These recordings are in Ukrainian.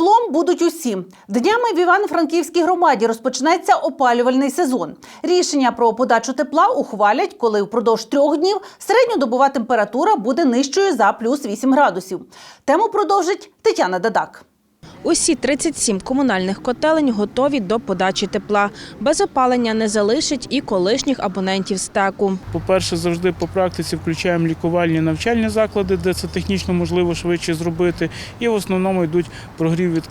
теплом будуть усі. Днями в Івано-Франківській громаді розпочнеться опалювальний сезон. Рішення про подачу тепла ухвалять, коли впродовж трьох днів середньодобова температура буде нижчою за плюс 8 градусів. Тему продовжить Тетяна Дадак. Усі 37 комунальних котелень готові до подачі тепла. Без опалення не залишать і колишніх абонентів стеку. По-перше, завжди по практиці включаємо лікувальні навчальні заклади, де це технічно можливо швидше зробити. І в основному йдуть прогрів від,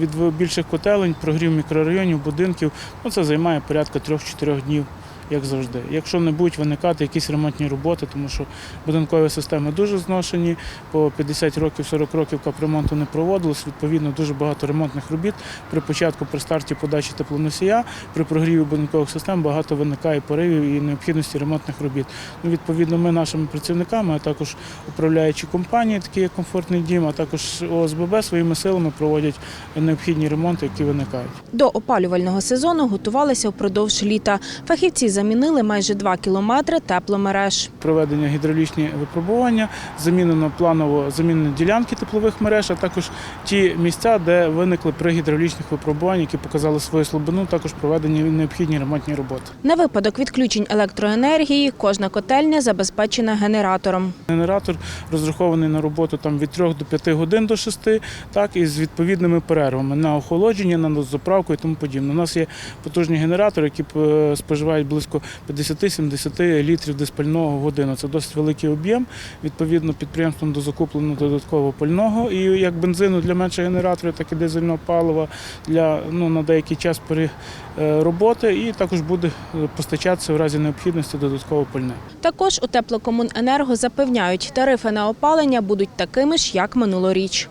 від більших котелень, прогрів мікрорайонів, будинків. Ну, це займає порядка 3-4 днів. Як завжди, якщо не будуть виникати якісь ремонтні роботи, тому що будинкові системи дуже зношені, по 50 років, 40 років капремонту не проводилось. Відповідно, дуже багато ремонтних робіт. При початку, при старті подачі теплоносія, при прогріві будинкових систем багато виникає поривів і необхідності ремонтних робіт. Ну, відповідно, ми нашими працівниками, а також управляючі компанії, такі як комфортний дім, а також ОСББ своїми силами проводять необхідні ремонти, які виникають. До опалювального сезону готувалися впродовж літа. Фахівці замінили майже 2 кілометри тепломереж. проведення гідравлічні випробування, замінено планово замінені ділянки теплових мереж, а також ті місця, де виникли при гідравлічних випробуваннях, які показали свою слабину, також проведені необхідні ремонтні роботи. На випадок відключень електроенергії кожна котельня забезпечена генератором. Генератор розрахований на роботу там від 3 до 5 годин до 6, так і з відповідними перервами на охолодження, на заправку і тому подібне. У нас є потужні генератори, які е, споживають близько 50-70 літрів диспального в годину. Це досить великий об'єм. Відповідно, підприємством дозакуплено додатково пального і як бензину для менших генераторів, так і дизельного палива для ну на деякий час е, роботи, і також буде постачатися в разі необхідності додатково пальне. Також у теплокомуненерго запевняють, тарифи на опалення будуть такими ж, як минулоріч.